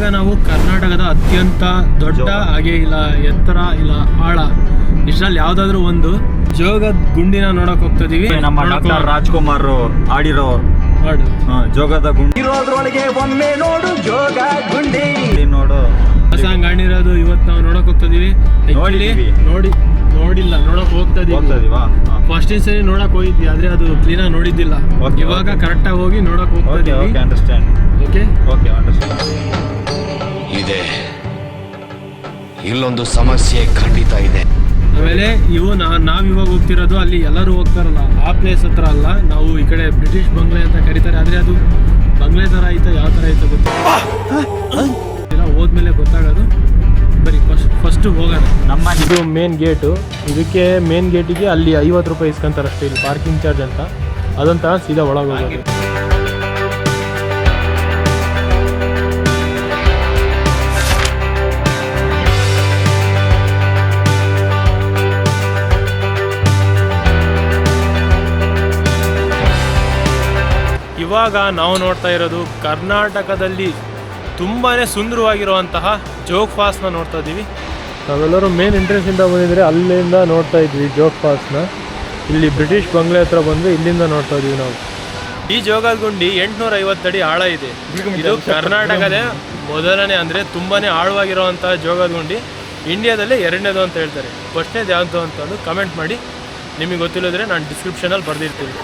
ಇವಾಗ ನಾವು ಕರ್ನಾಟಕದ ಅತ್ಯಂತ ದೊಡ್ಡ. ಹಾಗೆ ಇಲ್ಲ ಎತ್ತರ ಇಲ್ಲ ಆಳ. ಇಷ್ಟರಲ್ಲಿ ಯಾವ್ದಾದ್ರು ಒಂದು ಜೋಗದ ಗುಂಡಿನ ನೋಡಕ್ ಹೋಗ್ತಾ ಇದೀವಿ ನಮ್ಮ ಡಾಕ್ಟರ್ ರಾಜ್ಕುಮಾರ್ ಆಡಿರೋ ಹಾಡು. ಹಾ, ಜೋಗದ ಗುಂಡಿ. ಇರೋದ್ರೊಳಗೆ ಒಮ್ಮೆ ನೋಡು ಜೋಗ ಗುಂಡಿ. ನೋಡು. ಹೊಸ ಗಾಣಿರೋದು ಇವತ್ತು ನಾವು ನೋಡಕ್ ಹೋಗ್ತಾ ಇದೀವಿ Actually, ನೋಡಿ ನೋಡಿಲ್ಲ ನೋಡಕ್ ಹೋಗ್ತಾ ಇದೀವಿ ಫಸ್ಟ್ ಸರಿ ನೋಡಕ್ ಹೋಗಿದ್ವಿ ಆದ್ರೆ ಅದು ಕ್ಲೀನ್ ಆಗಿ ನೋಡಿದ್ದಿಲ್ಲ ಇವಾಗ. ಕರೆಕ್ಟ್ ಆಗಿ ಹೋಗಿ ನೋಡಕ್ ಹೋಗ್ತಾ ಇದೀವಿ okay understand okay okay understand ಇದೆ. ಇಲ್ಲೊಂದು ಸಮಸ್ಯೆ ಖಂಡಿತ ಇದೆ. ಆಮೇಲೆ ಇವು ನಾ ನಾವ್ ಇವಾಗ ಹೋಗ್ತಿರೋದು ಅಲ್ಲಿ ಎಲ್ಲರೂ ಹೋಗ್ತಾರಲ್ಲ ಆ ಪ್ಲೇಸ್ ಹತ್ರ ಅಲ್ಲ. ನಾವು ಈ ಕಡೆ ಬ್ರಿಟಿಷ್ ಬಂಗ್ಲೆ ಅಂತ ಕರೀತಾರೆ. ಆದ್ರೆ ಅದು ಬಂಗ್ಲೆ ತರ ಆಯ್ತಾ ಯಾವ ತರ ಆಯ್ತಾ ಗೊತ್ತಿಲ್ಲ. ಇಲ್ಲ ಹೋದ್ಮೇಲೆ ಗೊತ್ತಾಗೋದು. ಬರೀ ಫಸ್ಟ್ ಫಸ್ಟ್ ಹೋಗೋಣ. ನಮ್ಮ ಇದು ಮೇನ್ ಗೇಟು ಇದಕ್ಕೆ ಮೇನ್ ಗೇಟಿಗೆ ಅಲ್ಲಿ ಐವತ್ತು ರೂಪಾಯಿ ಇಸ್ಕೊಂತಾರೆ ಅಷ್ಟೇ ಇಲ್ಲಿ ಪಾರ್ಕಿಂಗ್ ಚಾರ್ಜ್ ಅಂತ. ಅದಂತ ಸೀದಾ ಒಳಗೆ ಹೋಗೋದು. ಇವಾಗ ನಾವು ನೋಡ್ತಾ ಇರೋದು ಕರ್ನಾಟಕದಲ್ಲಿ ತುಂಬಾ ಸುಂದರವಾಗಿರುವಂತಹ ಜೋಗ್ ಫಾಲ್ಸ್ನ ನೋಡ್ತಾ ಇದ್ದೀವಿ ನಾವೆಲ್ಲರೂ ಮೇನ್ ಎಂಟ್ರೆನ್ಸಿಂದ ಬಂದಿದ್ರೆ ಅಲ್ಲಿಂದ ನೋಡ್ತಾ ಇದ್ವಿ ಜೋಗ್ ಫಾಲ್ಸ್ನ ಇಲ್ಲಿ ಬ್ರಿಟಿಷ್ ಬಂಗ್ಲೆ ಹತ್ರ ಬಂದು ಇಲ್ಲಿಂದ ನೋಡ್ತಾ ಇದೀವಿ ನಾವು. ಈ ಜೋಗದ ಗುಂಡಿ ಎಂಟುನೂರ ಐವತ್ತಡಿ ಆಳ ಇದೆ. ಇದು ಕರ್ನಾಟಕದ ಮೊದಲನೇ ಅಂದರೆ ತುಂಬಾನೇ ಆಳವಾಗಿರುವಂತಹ ಜೋಗದ ಗುಂಡಿ. ಇಂಡಿಯಾದಲ್ಲೇ ಎರಡನೇದು ಅಂತ ಹೇಳ್ತಾರೆ. ಫಸ್ಟ್ನೇದು ಯಾವುದು ಅಂತಂದು ಕಮೆಂಟ್ ಮಾಡಿ. ನಿಮಗೆ ಗೊತ್ತಿಲ್ಲದ್ರೆ ನಾನು ಡಿಸ್ಕ್ರಿಪ್ಷನಲ್ಲಿ ಬರೆದಿರ್ತೀನಿ.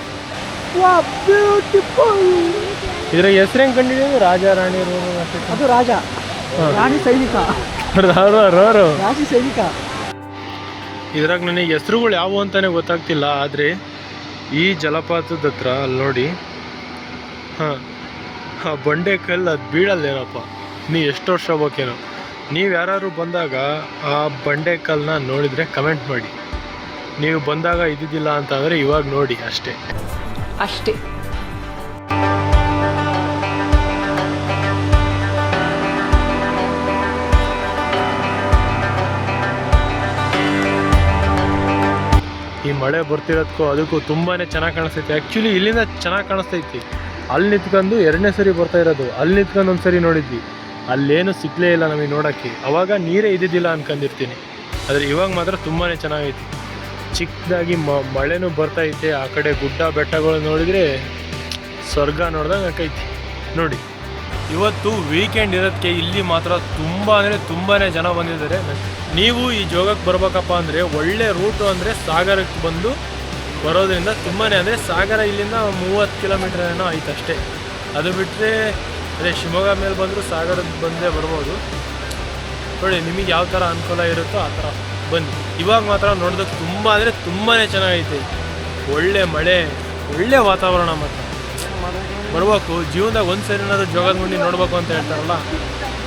ಇದ್ರ ಹೆಸರು ಹೆಂಗ್ ಕಂಡಿದ್ದೀವಿ ರಾಜ ರಾಣಿ ರೋರು ಅದು ರಾಜ. ರಾಣಿ ಸೈನಿಕ. ರೋರು ರಾಜಿ ಸೈನಿಕ. ಇದ್ರಾಗ ನನಗೆ ಹೆಸರುಗಳು ಯಾವುವು ಅಂತಾನೆ ಗೊತ್ತಾಗ್ತಿಲ್ಲ ಆದರೆ ಈ ಜಲಪಾತದ ಹತ್ರ ಅಲ್ಲಿ ನೋಡಿ ಹಾಂ ಆ ಬಂಡೆ ಕಲ್ಲು ಅದು ಬೀಳಲ್ಲೇನಪ್ಪ. ನೀ ಎಷ್ಟು ವರ್ಷ ಹೋಗ್ಬೇಕೇನೋ. ನೀವು ಯಾರು ಬಂದಾಗ ಆ ಬಂಡೆ ಕಲ್ಲನ್ನ ನೋಡಿದರೆ ಕಮೆಂಟ್ ಮಾಡಿ. ನೀವು ಬಂದಾಗ ಇದ್ದಿದ್ದಿಲ್ಲ ಅಂತಂದರೆ ಇವಾಗ ನೋಡಿ ಅಷ್ಟೇ. ಅಷ್ಟೇ. ಈ ಮಳೆ ಬರ್ತಿರೋದಕ್ಕೂ ಅದಕ್ಕೂ ತುಂಬಾ ಚೆನ್ನಾಗಿ ಕಾಣಿಸ್ತೈತಿ. ಆ್ಯಕ್ಚುಲಿ ಇಲ್ಲಿಂದ ಚೆನ್ನಾಗಿ ಕಾಣಿಸ್ತೈತಿ. ಅಲ್ಲಿ ನಿಂತ್ಕೊಂಡು ಎರಡನೇ ಸರಿ ಬರ್ತಾ ಇರೋದು. ಅಲ್ಲಿ ನಿಂತ್ಕೊಂಡು ಒಂದು ಸರಿ ನೋಡಿದ್ವಿ. ಅಲ್ಲೇನು ಸಿಗ್ಲೇ ಇಲ್ಲ ನಮಗೆ ನೋಡೋಕ್ಕೆ. ಅವಾಗ ನೀರೇ ಇದ್ದಿದ್ದಿಲ್ಲ ಅನ್ಕೊಂಡಿರ್ತೀನಿ. ಆದರೆ ಇವಾಗ ಮಾತ್ರ ತುಂಬಾ ಚೆನ್ನಾಗೈತಿ. ಚಿಕ್ಕದಾಗಿ ಮ, ಮಳೆನೂ ಬರ್ತಾ ಐತೆ, ಆ ಕಡೆ ಗುಡ್ಡ ಬೆಟ್ಟಗಳು ನೋಡಿದರೆ ಸ್ವರ್ಗ ನೋಡ್ದಂಗೆ ಆಕೈತಿ. ನೋಡಿ. ಇವತ್ತು ವೀಕೆಂಡ್ ಇರೋದಕ್ಕೆ ಇಲ್ಲಿ ಮಾತ್ರ ತುಂಬ ಅಂದರೆ ತುಂಬಾ ಜನ ಬಂದಿದ್ದಾರೆ. ನೀವು ಈ ಜೋಗಕ್ಕೆ ಬರ್ಬೇಕಪ್ಪ ಅಂದರೆ ಒಳ್ಳೆ ರೂಟು ಅಂದರೆ ಸಾಗರಕ್ಕೆ ಬಂದು ಬರೋದ್ರಿಂದ ತುಂಬಾ ಅಂದರೆ ಸಾಗರ ಇಲ್ಲಿಂದ ಮೂವತ್ತು ಕಿಲೋಮೀಟರ್ ಏನೋ ಆಯ್ತು ಅಷ್ಟೇ. ಅದು ಬಿಟ್ಟರೆ ಅದೇ ಶಿವಮೊಗ್ಗ ಮೇಲೆ ಬಂದರೂ ಸಾಗರದ ಬಂದೇ ಬರ್ಬೋದು. ನೋಡಿ, ನಿಮಗೆ ಯಾವ ಥರ ಅನುಕೂಲ ಇರುತ್ತೋ ಆ ಥರ ಬನ್ನಿ ಇವಾಗ ಮಾತ್ರ ನೋಡೋದಕ್ಕೆ ತುಂಬ ಅಂದರೆ ತುಂಬಾ ಚೆನ್ನಾಗೈತೆ. ಒಳ್ಳೆ ಮಳೆ ಒಳ್ಳೆ ವಾತಾವರಣ ಮಾತ್ರ. ಬರ್ಬೇಕು ಜೀವನದಾಗ ಒಂದು ಸರಿ ಏನಾದ್ರು ಜೋಗದ ಗುಂಡಿ ನೋಡ್ಬೇಕು ಅಂತ ಹೇಳ್ತಾರಲ್ಲ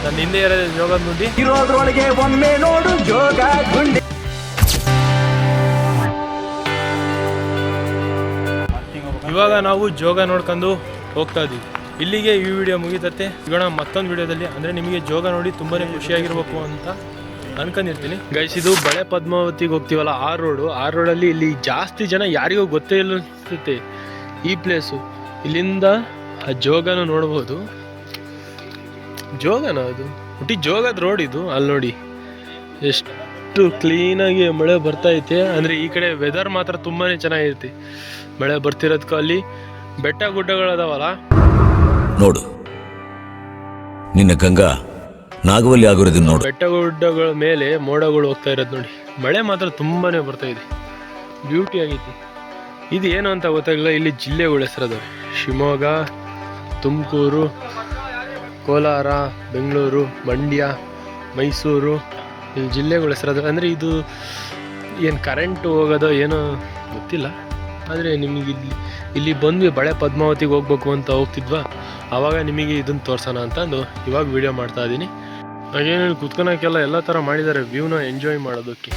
ನನ್ನ ಹಿಂದೆ ಇರೋ ಜೋಗದ ಗುಂಡಿ ಇರೋದ್ರೊಳಗೆ ಒಮ್ಮೆ ನೋಡು ಜೋಗ ಗುಂಡಿ ಇವಾಗ ನಾವು ಜೋಗ ನೋಡ್ಕೊಂಡು ಹೋಗ್ತಾ ಇದೀವಿ ಇಲ್ಲಿಗೆ ಈ ವಿಡಿಯೋ ಮುಗಿತತ್ತೆ ಸಿಗೋಣ ಮತ್ತೊಂದು ವಿಡಿಯೋದಲ್ಲಿ. ಅಂದರೆ ನಿಮಗೆ ಜೋಗ ನೋಡಿ ತುಂಬಾ ಖುಷಿಯಾಗಿರ್ಬೇಕು ಅಂತ ಅನ್ಕೊಂಡಿರ್ತೀನಿ ಗೈಸ್ ಇದು ಬಳೆ ಪದ್ಮಾವತಿಗೆ ಹೋಗ್ತೀವಲ್ಲ, ಆ ರೋಡು ಆ ರೋಡಲ್ಲಿ ಇಲ್ಲಿ ಜಾಸ್ತಿ ಜನ ಯಾರಿಗೂ ಗೊತ್ತೇ ಇಲ್ಲ ಅನ್ಸುತ್ತೆ. ಈ ಪ್ಲೇಸು ಇಲ್ಲಿಂದ ಆ ಜೋಗನ ನೋಡ್ಬೋದು. ಜೋಗನ ಅದು? ಹುಟ್ಟಿ ಜೋಗದ ರೋಡ್ ಇದು ಅಲ್ಲಿ ನೋಡಿ. ಎಷ್ಟು ಕ್ಲೀನಾಗಿ ಮಳೆ ಬರ್ತಾ ಐತೆ. ಅಂದರೆ ಈ ಕಡೆ ವೆದರ್ ಮಾತ್ರ ತುಂಬಾ ಚೆನ್ನಾಗಿರುತ್ತೆ ಮಳೆ ಬರ್ತಿರೋದಕ್ಕೂ ಅಲ್ಲಿ ಬೆಟ್ಟ ಗುಡ್ಡಗಳದಾವಲ್ಲ ನೋಡು. ನಿನ್ನ ಗಂಗಾ ನಾಗವಲ್ಲಿ ಆಗಿರೋದನ್ನ ನೋಡಿ. ಬೆಟ್ಟ ಗುಡ್ಡಗಳ ಮೇಲೆ ಮೋಡಗಳು ಹೋಗ್ತಾ ಇರೋದು ನೋಡಿ. ಮಳೆ ಮಾತ್ರ ತುಂಬಾನೇ ಬರ್ತಾ ಇದೆ. ಬ್ಯೂಟಿ ಆಗೈತಿ ಇದು ಏನು ಅಂತ ಗೊತ್ತಾಗಿಲ್ಲ ಇಲ್ಲಿ ಜಿಲ್ಲೆಗಳು ಹೆಸರದವೆ. ಶಿವಮೊಗ್ಗ, ತುಮಕೂರು, ಕೋಲಾರ, ಬೆಂಗಳೂರು, ಮಂಡ್ಯ, ಮೈಸೂರು. ಇಲ್ಲಿ ಜಿಲ್ಲೆಗಳ ಹೆಸರದವೆ. ಅಂದರೆ ಇದು ಏನು ಕರೆಂಟ್ ಹೋಗೋದೋ ಏನೋ ಗೊತ್ತಿಲ್ಲ. ಆದರೆ ನಿಮಗೆ ಇಲ್ಲಿ ಇಲ್ಲಿ ಬಂದ್ವಿ ಬಳೆ ಪದ್ಮಾವತಿಗೆ ಹೋಗ್ಬೇಕು ಅಂತ ಹೋಗ್ತಿದ್ವಾ. ಆವಾಗ ನಿಮಗೆ ಇದನ್ನು ತೋರ್ಸೋಣ ಅಂತಂದು ಇವಾಗ ವಿಡಿಯೋ ಮಾಡ್ತಾ ಇದ್ದೀನಿ ಹಾಗೇನು ಕುತ್ಕೊಳಕ್ಕೆಲ್ಲ ಎಲ್ಲ ಥರ ಮಾಡಿದ್ದಾರೆ ವ್ಯೂನ ಎಂಜಾಯ್ ಮಾಡೋದಕ್ಕೆ.